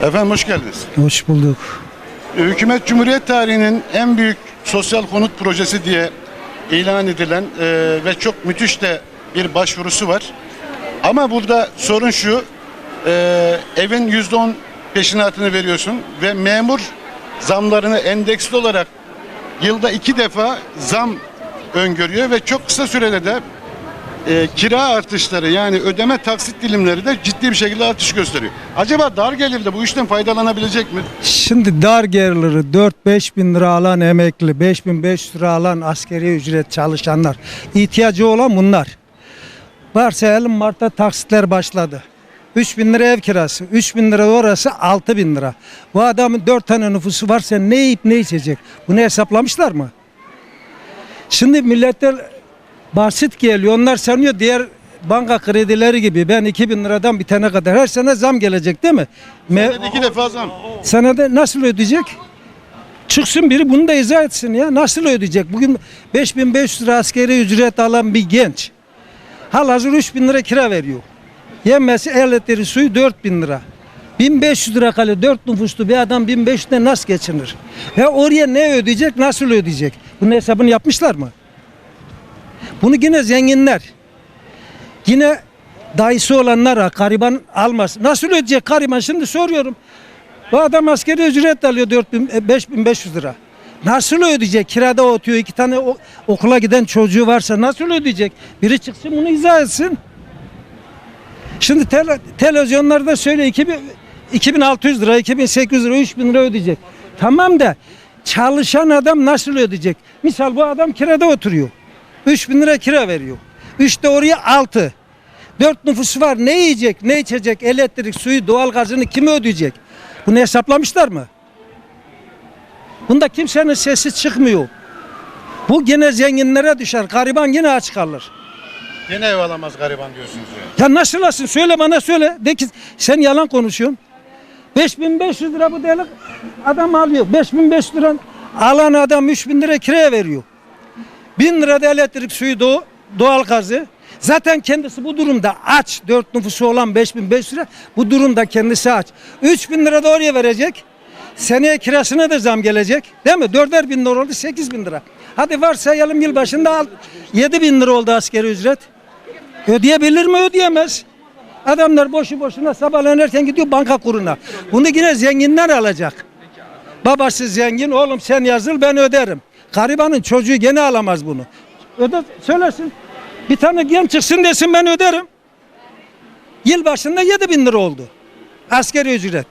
Efendim hoş geldiniz. Hoş bulduk. Hükümet Cumhuriyet tarihinin en büyük sosyal konut projesi diye ilan edilen e, ve çok müthiş de bir başvurusu var. Ama burada sorun şu, e, evin yüzde on peşinatını veriyorsun ve memur zamlarını endeksli olarak yılda iki defa zam öngörüyor ve çok kısa sürede de e, kira artışları yani ödeme taksit dilimleri de ciddi bir şekilde artış gösteriyor. Acaba dar gelirde bu işten faydalanabilecek mi? Şimdi dar gelirleri 4-5 bin lira alan emekli, 5500 lira alan askeri ücret çalışanlar, ihtiyacı olan bunlar. Varsayalım Mart'ta taksitler başladı. 3 bin lira ev kirası, 3 bin lira orası 6 bin lira. Bu adamın 4 tane nüfusu varsa ne yiyip ne içecek? Bunu hesaplamışlar mı? Şimdi milletler basit geliyor. Onlar sanıyor diğer banka kredileri gibi ben 2000 liradan bitene kadar her sene zam gelecek değil mi? Me- Senede iki defa zam. Senede nasıl ödeyecek? Çıksın biri bunu da izah etsin ya. Nasıl ödeyecek? Bugün 5500 lira askeri ücret alan bir genç. Halihazır 3000 lira kira veriyor. Yemesi elektriği suyu 4000 lira. 1500 lira kalıyor. 4 nüfuslu bir adam 1500 lira nasıl geçinir? Ve oraya ne ödeyecek? Nasıl ödeyecek? Bunun hesabını yapmışlar mı? Bunu yine zenginler. Yine dayısı olanlara gariban almaz. Nasıl ödeyecek gariban? Şimdi soruyorum. Bu adam askeri ücret alıyor 4000 e, 5500 lira. Nasıl ödeyecek? Kirada oturuyor. iki tane okula giden çocuğu varsa nasıl ödeyecek? Biri çıksın bunu izah etsin. Şimdi tele, televizyonlarda söyle 2000, 2600 lira, 2800 lira, 3000 lira ödeyecek. Tamam da çalışan adam nasıl ödeyecek? Misal bu adam kirada oturuyor. 3000 lira kira veriyor. 3 de oraya 6. 4 nüfusu var. Ne yiyecek, ne içecek? Elektrik, suyu, doğalgazını kim ödeyecek? Bunu hesaplamışlar mı? Bunda kimsenin sesi çıkmıyor. Bu gene zenginlere düşer. Gariban yine aç kalır. Yine ev alamaz gariban diyorsunuz ya. Ya nasıl alsın? Söyle bana söyle. De ki sen yalan konuşuyorsun. 5500 lira bu deli adam alıyor. 5500 lira alan adam 3000 lira kiraya veriyor. 1000 lira da elektrik suyu doğ, doğal gazı. Zaten kendisi bu durumda aç. 4 nüfusu olan 5500 lira bu durumda kendisi aç. 3000 lira da oraya verecek. Seneye kirasına da zam gelecek. Değil mi? 4'er bin lira oldu 8 bin lira. Hadi varsayalım yıl başında al. 7 bin lira oldu askeri ücret. Ödeyebilir mi? Ödeyemez. Adamlar boşu boşuna sabahleyin erken gidiyor banka kuruna. Bunu yine zenginler alacak. Babası zengin, oğlum sen yazıl ben öderim. Garibanın çocuğu gene alamaz bunu. Öde, söylesin. Bir tane genç çıksın desin ben öderim. Yıl başında 7 bin lira oldu. Askeri ücret.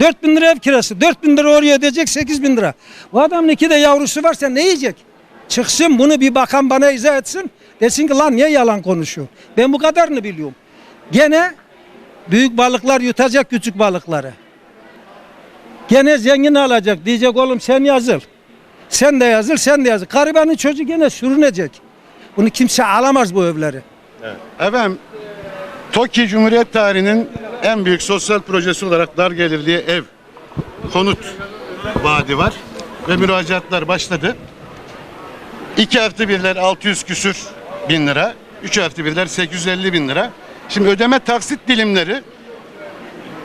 4 bin lira ev kirası. 4 bin lira oraya ödeyecek 8 bin lira. Bu adamın iki de yavrusu varsa ne yiyecek? Çıksın bunu bir bakan bana izah etsin. Desin ki lan niye yalan konuşuyor? Ben bu kadarını biliyorum. Gene büyük balıklar yutacak küçük balıkları. Gene zengin alacak. Diyecek oğlum sen yazıl. Sen de yazıl, sen de yazıl. Garibanın çocuğu gene sürünecek. Bunu kimse alamaz bu evleri. Efendim, TOKİ Cumhuriyet tarihinin en büyük sosyal projesi olarak dar gelirli ev, konut vaadi var ve müracaatlar başladı. 2 artı birler 600 küsür bin lira, 3 artı birler 850 bin lira. Şimdi ödeme taksit dilimleri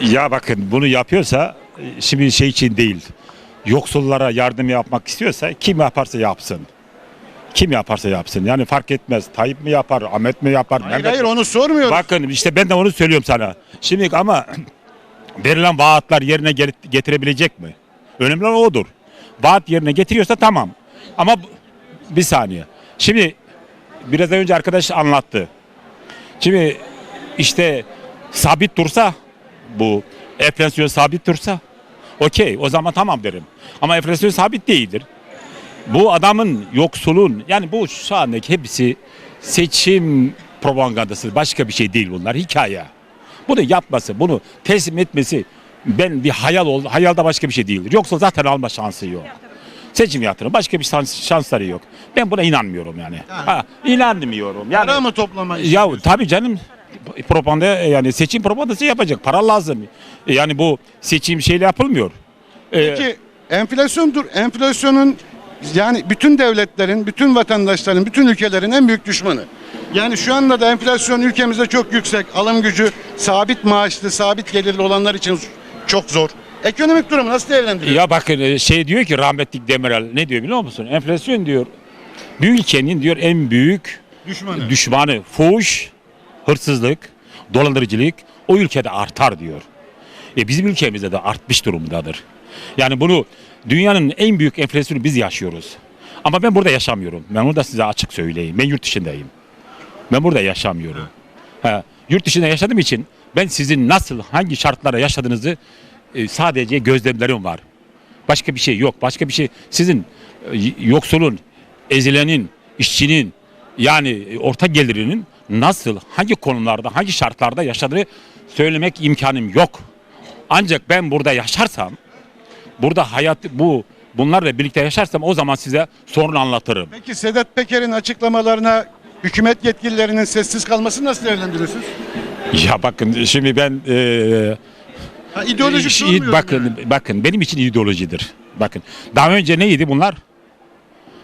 Ya bakın bunu yapıyorsa e, şimdi şey için değil. Yoksullara yardım yapmak istiyorsa kim yaparsa yapsın. Kim yaparsa yapsın. Yani fark etmez. Tayyip mi yapar, Ahmet mi yapar? Hayır Mehmet hayır mi? onu sormuyoruz. Bakın işte ben de onu söylüyorum sana. Şimdi ama verilen vaatler yerine getirebilecek mi? Önemli olan odur. Vaat yerine getiriyorsa tamam. Ama bir saniye. Şimdi biraz önce arkadaş anlattı. Şimdi işte sabit dursa bu enflasyon sabit dursa okey o zaman tamam derim. Ama enflasyon sabit değildir. Bu adamın yoksulun yani bu şu andaki hepsi seçim propagandası başka bir şey değil bunlar hikaye. Bunu yapması bunu teslim etmesi ben bir hayal oldu hayalde başka bir şey değildir. Yoksa zaten alma şansı yok. Seçim yatırım başka bir şans, şansları yok. Ben buna inanmıyorum yani. Ha, inanmıyorum. Yani, Para mı toplama işi ya tabii canım propaganda yani seçim propagandası yapacak para lazım. Yani bu seçim şeyle yapılmıyor. Ee, Peki enflasyon dur. Enflasyonun yani bütün devletlerin, bütün vatandaşların, bütün ülkelerin en büyük düşmanı. Yani şu anda da enflasyon ülkemizde çok yüksek. Alım gücü sabit maaşlı, sabit gelirli olanlar için çok zor. Ekonomik durumu nasıl değerlendiriyorsun? Ya bakın e, şey diyor ki rahmetlik Demirel ne diyor biliyor musun? Enflasyon diyor bir ülkenin diyor en büyük Düşmanı. düşmanı fuhuş, hırsızlık, dolandırıcılık o ülkede artar diyor. E bizim ülkemizde de artmış durumdadır. Yani bunu dünyanın en büyük enflasyonu biz yaşıyoruz. Ama ben burada yaşamıyorum. Ben onu da size açık söyleyeyim. Ben yurt dışındayım. Ben burada yaşamıyorum. Ha, yurt dışında yaşadığım için ben sizin nasıl hangi şartlara yaşadığınızı e, sadece gözlemlerim var. Başka bir şey yok. Başka bir şey sizin e, yoksulun, ezilenin, işçinin yani e, orta gelirinin nasıl, hangi konumlarda, hangi şartlarda yaşadığını söylemek imkanım yok. Ancak ben burada yaşarsam, burada hayat bu bunlarla birlikte yaşarsam o zaman size sorun anlatırım. Peki Sedat Peker'in açıklamalarına hükümet yetkililerinin sessiz kalmasını nasıl değerlendiriyorsunuz? Ya bakın şimdi ben e, Ha, Şey, sormuyorum bakın yani. bakın benim için ideolojidir. Bakın daha önce neydi bunlar?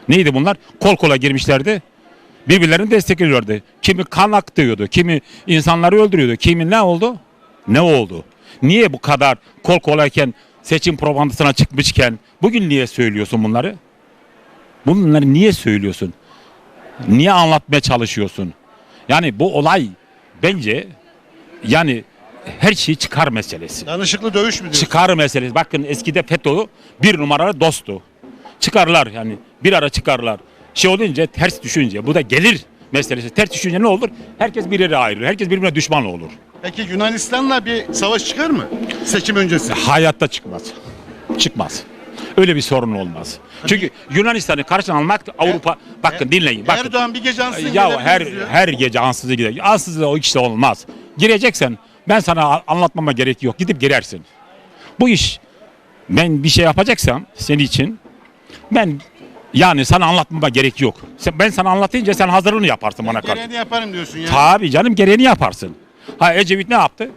Neydi bunlar? Kol kola girmişlerdi. Birbirlerini destekliyorlardı. Kimi kan aktıyordu, kimi insanları öldürüyordu. Kimi ne oldu? Ne oldu? Niye bu kadar kol kolayken seçim propagandasına çıkmışken bugün niye söylüyorsun bunları? Bunları niye söylüyorsun? Niye anlatmaya çalışıyorsun? Yani bu olay bence yani her şey çıkar meselesi. Danışıklı dövüş mü diyorsun? Çıkar meselesi. Bakın eskide FETÖ bir numaralı dosttu. Çıkarlar yani bir ara çıkarlar. Şey olunca ters düşünce bu da gelir meselesi. Ters düşünce ne olur? Herkes bir yere ayrılır. Herkes birbirine düşman olur. Peki Yunanistan'la bir savaş çıkar mı? Seçim öncesi. Hayatta çıkmaz. Çıkmaz. Öyle bir sorun olmaz. Çünkü Yunanistan'ı karşına almak Avrupa bakın dinleyin. Bakın. Erdoğan bir gece ansızın Ya her diyor. her gece ansızı gider. Ansızı o işte olmaz. Gireceksen ben sana a- anlatmama gerek yok. Gidip girersin. Bu iş ben bir şey yapacaksam senin için ben yani sana anlatmama gerek yok. Sen, ben sana anlatınca sen hazırlığını yaparsın bana karşı. Gereğini yaparım diyorsun ya. Tabii canım gereğini yaparsın. Ha Ecevit ne yaptı?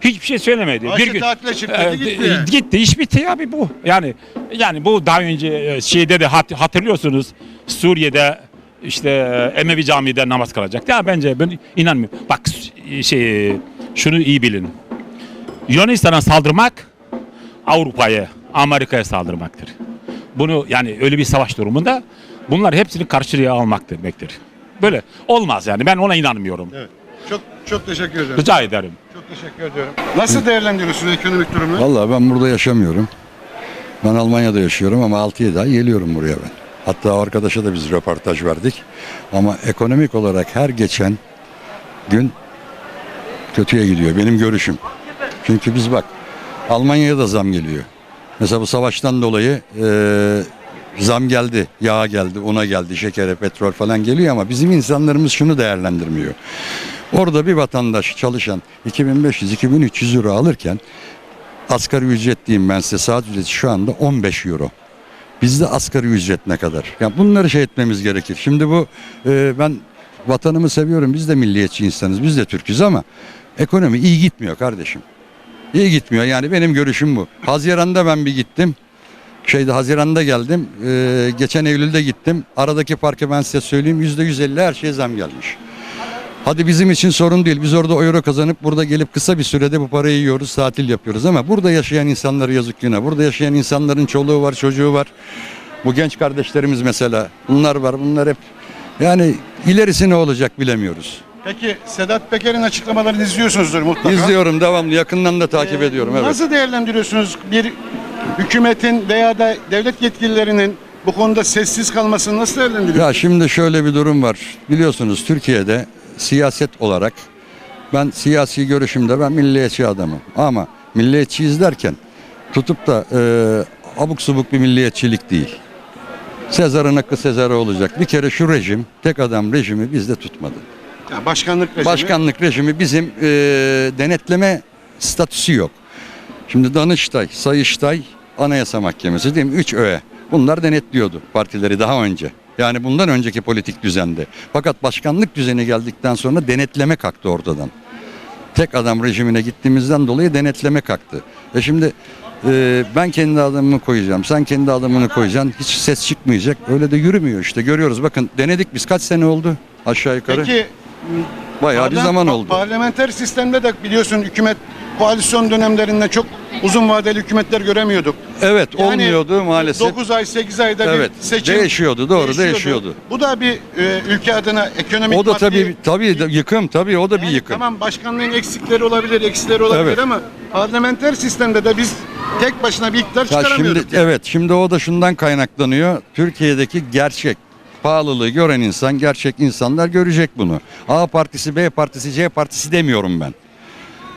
Hiçbir şey söylemedi. Ayşe tatile çıktı, gitti. gitti. iş bitti abi bu. Yani yani bu daha önce e, şeyde de hat- hatırlıyorsunuz Suriye'de işte e, Emevi Camii'de namaz kılacak. Ya bence ben inanmıyorum. Bak şey şunu iyi bilin. Yunanistan'a saldırmak Avrupa'ya, Amerika'ya saldırmaktır. Bunu yani öyle bir savaş durumunda bunlar hepsini karşıya almak demektir. Böyle olmaz yani ben ona inanmıyorum. Evet. Çok çok teşekkür ederim. Rica ederim. Çok teşekkür ediyorum. Nasıl değerlendiriyorsunuz ekonomik durumu? Vallahi ben burada yaşamıyorum. Ben Almanya'da yaşıyorum ama 6-7 ay geliyorum buraya ben. Hatta arkadaşa da biz röportaj verdik. Ama ekonomik olarak her geçen gün kötüye gidiyor benim görüşüm. Çünkü biz bak Almanya'ya da zam geliyor. Mesela bu savaştan dolayı eee, zam geldi, yağ geldi, una geldi, şekere, petrol falan geliyor ama bizim insanlarımız şunu değerlendirmiyor. Orada bir vatandaş çalışan 2500-2300 euro alırken asgari ücret diyeyim ben size saat ücreti şu anda 15 euro. Bizde asgari ücret ne kadar? Yani bunları şey etmemiz gerekir. Şimdi bu e, ben vatanımı seviyorum. Biz de milliyetçi insanız. Biz de Türk'üz ama ekonomi iyi gitmiyor kardeşim. İyi gitmiyor. Yani benim görüşüm bu. Haziran'da ben bir gittim. Şeyde Haziran'da geldim. E, geçen Eylül'de gittim. Aradaki farkı ben size söyleyeyim. %150 her şeye zam gelmiş. Hadi bizim için sorun değil. Biz orada euro kazanıp burada gelip kısa bir sürede bu parayı yiyoruz, tatil yapıyoruz ama burada yaşayan insanları yazık günah. Burada yaşayan insanların çoluğu var, çocuğu var. Bu genç kardeşlerimiz mesela. Bunlar var. Bunlar hep yani ilerisi ne olacak bilemiyoruz. Peki Sedat Peker'in açıklamalarını izliyorsunuzdur mutlaka. İzliyorum devamlı yakından da takip ediyorum evet. Nasıl değerlendiriyorsunuz bir hükümetin veya da devlet yetkililerinin bu konuda sessiz kalmasını nasıl değerlendiriyorsunuz? Ya şimdi şöyle bir durum var. Biliyorsunuz Türkiye'de siyaset olarak ben siyasi görüşümde ben milliyetçi adamım. Ama milliyetçiyiz derken tutup da e, abuk subuk bir milliyetçilik değil. Sezar'ın hakkı Sezar'a olacak. Bir kere şu rejim, tek adam rejimi bizde tutmadı. Ya başkanlık rejimi. Başkanlık rejimi bizim e, denetleme statüsü yok. Şimdi Danıştay, Sayıştay, Anayasa Mahkemesi değil mi? Üç öğe. Bunlar denetliyordu partileri daha önce. Yani bundan önceki politik düzende. Fakat başkanlık düzeni geldikten sonra denetleme kalktı ortadan. Tek adam rejimine gittiğimizden dolayı denetleme kalktı. E şimdi e, ben kendi adamımı koyacağım, sen kendi adamını koyacaksın. Hiç ses çıkmayacak. Öyle de yürümüyor işte. Görüyoruz bakın denedik biz kaç sene oldu aşağı yukarı. Peki Bayağı bir parla- zaman oldu. Parlamenter sistemde de biliyorsun hükümet koalisyon dönemlerinde çok uzun vadeli hükümetler göremiyorduk. Evet Yani olmuyordu maalesef. 9 ay 8 ayda Evet, bir seçim değişiyordu, doğru, değişiyordu. Bu da bir e, ülke adına ekonomik O da maddi- tabii tabii yıkım tabii o da bir Yani yıkım. Tamam başkanlığın eksikleri olabilir, eksileri olabilir Evet. ama parlamenter sistemde de biz tek başına bir iktidar Ya şimdi çıkaramıyorduk. yani. evet şimdi o da şundan kaynaklanıyor. Türkiye'deki gerçek pahalılığı gören insan, gerçek insanlar görecek bunu. A partisi, B partisi, C partisi demiyorum ben.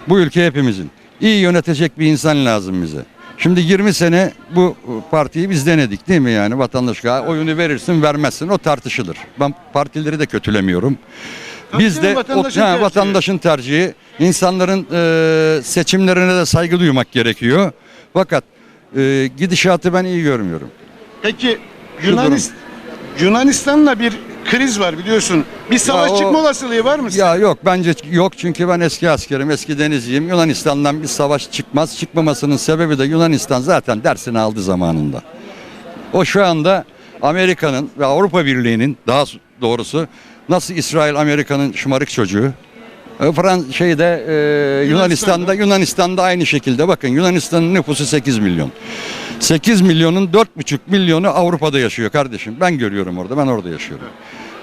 Bu ülke hepimizin. İyi yönetecek bir insan lazım bize. Şimdi 20 sene bu partiyi biz denedik değil mi yani vatandaş oyunu verirsin vermezsin o tartışılır. Ben partileri de kötülemiyorum. Biz de o- vatandaşın ha, tercihi. vatandaşın tercihi, insanların e, seçimlerine de saygı duymak gerekiyor. Fakat e, gidişatı ben iyi görmüyorum. Peki Yunanistan Yunanistan'la bir kriz var biliyorsun. Bir savaş o- çıkma olasılığı var mı? Ya yok bence yok çünkü ben eski askerim, eski denizciyim. Yunanistan'dan bir savaş çıkmaz. Çıkmamasının sebebi de Yunanistan zaten dersini aldı zamanında. O şu anda Amerika'nın ve Avrupa Birliği'nin daha doğrusu nasıl İsrail Amerika'nın şımarık çocuğu. e, Fran şeyde e, Yunanistan'da Yunanistan'da aynı şekilde bakın Yunanistan'ın nüfusu 8 milyon. 8 milyonun 4,5 milyonu Avrupa'da yaşıyor kardeşim. Ben görüyorum orada. Ben orada yaşıyorum.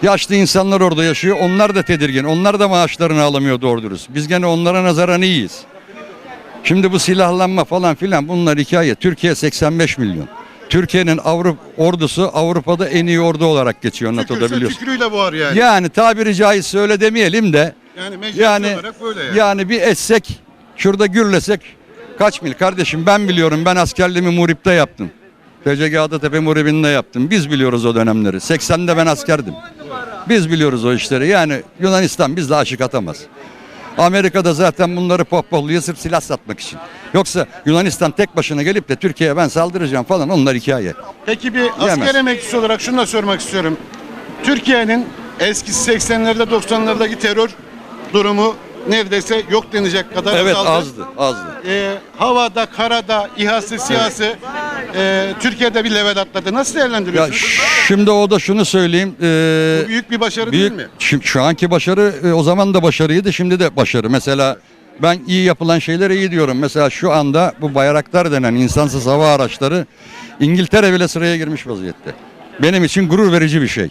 Yaşlı insanlar orada yaşıyor. Onlar da tedirgin. Onlar da maaşlarını alamıyor doğru dürüst. Biz gene onlara nazaran iyiyiz. Şimdi bu silahlanma falan filan bunlar hikaye. Türkiye 85 milyon. Türkiye'nin Avrupa ordusu Avrupa'da en iyi ordu olarak geçiyor NATO'da Tükürse biliyorsun. tükürüğüyle boğar yani. Yani tabiri caizse öyle demeyelim de Yani yani olarak böyle yani. yani bir etsek şurada gürlesek kaç mil kardeşim ben biliyorum ben askerliğimi Murip'te yaptım. TCG Tepe Muribinde yaptım. Biz biliyoruz o dönemleri. 80'de ben askerdim. Biz biliyoruz o işleri. Yani Yunanistan bizle aşık atamaz. Amerika'da zaten bunları pohpohluyor sırf silah satmak için. Yoksa Yunanistan tek başına gelip de Türkiye'ye ben saldıracağım falan onlar hikaye. Peki bir asker emekçisi olarak şunu da sormak istiyorum. Türkiye'nin eski 80'lerde 90'lardaki terör durumu neredeyse yok denecek kadar Evet azaldı. azdı azdı. Ee, havada, karada, İHA'sı, SİHA'sı e, Türkiye'de bir level atladı. Nasıl Ya değerlendiriyorsunuz? şimdi o da şunu söyleyeyim. eee, Bu büyük bir başarı Büyük, değil mi? Şimdi şu anki başarı e, o zaman da başarıydı şimdi de başarı. Mesela ben iyi yapılan şeylere iyi diyorum. Mesela şu anda bu bayraktar denen insansız hava araçları İngiltere bile sıraya girmiş vaziyette. Benim için gurur verici bir şey.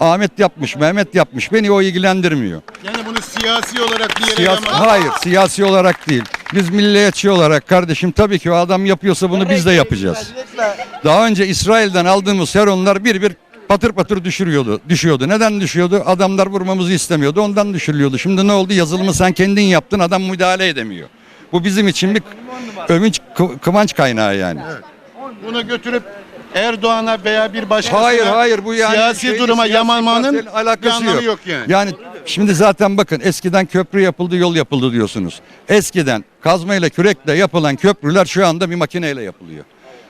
Ahmet yapmış, Mehmet yapmış. Beni o ilgilendirmiyor. Yani bunu siyasi olarak bir yere Siyasi, yama- hayır, siyasi olarak değil. Biz milliyetçi olarak kardeşim tabii ki o adam yapıyorsa bunu biz de yapacağız. Daha önce İsrail'den aldığımız heronlar bir bir patır patır düşürüyordu. Düşüyordu. Neden düşüyordu? Adamlar vurmamızı istemiyordu. Ondan düşürülüyordu. Şimdi ne oldu? Yazılımı sen kendin yaptın. Adam müdahale edemiyor. Bu bizim için bir övünç, kı- kıvanç kaynağı yani. Bunu götürüp Erdoğan'a veya bir başkasına Hayır hayır bu yani siyasi şeyin, duruma siyasi partiyle alakası yok. yok yani. Yani şimdi zaten bakın eskiden köprü yapıldı, yol yapıldı diyorsunuz. Eskiden kazmayla kürekle yapılan köprüler şu anda bir makineyle yapılıyor.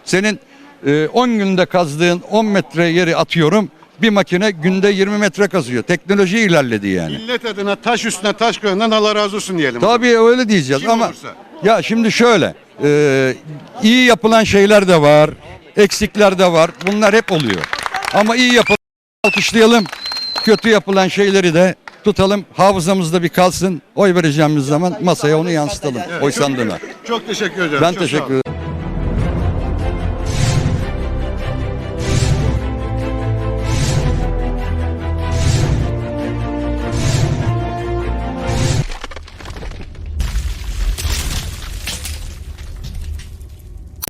Senin e, 10 günde kazdığın 10 metre yeri atıyorum. Bir makine günde 20 metre kazıyor. Teknoloji ilerledi yani. Millet adına taş üstüne taş koyandan Allah razı olsun diyelim. Tabii öyle diyeceğiz Kim ama olursa. ya şimdi şöyle e, iyi yapılan şeyler de var, eksikler de var. Bunlar hep oluyor. Ama iyi yapılan alkışlayalım. Kötü yapılan şeyleri de tutalım. Hafızamızda bir kalsın. Oy vereceğimiz zaman masaya onu yansıtalım. Oy sandığına. Çok teşekkür ederim. Ben Çok sağ teşekkür olun. ederim.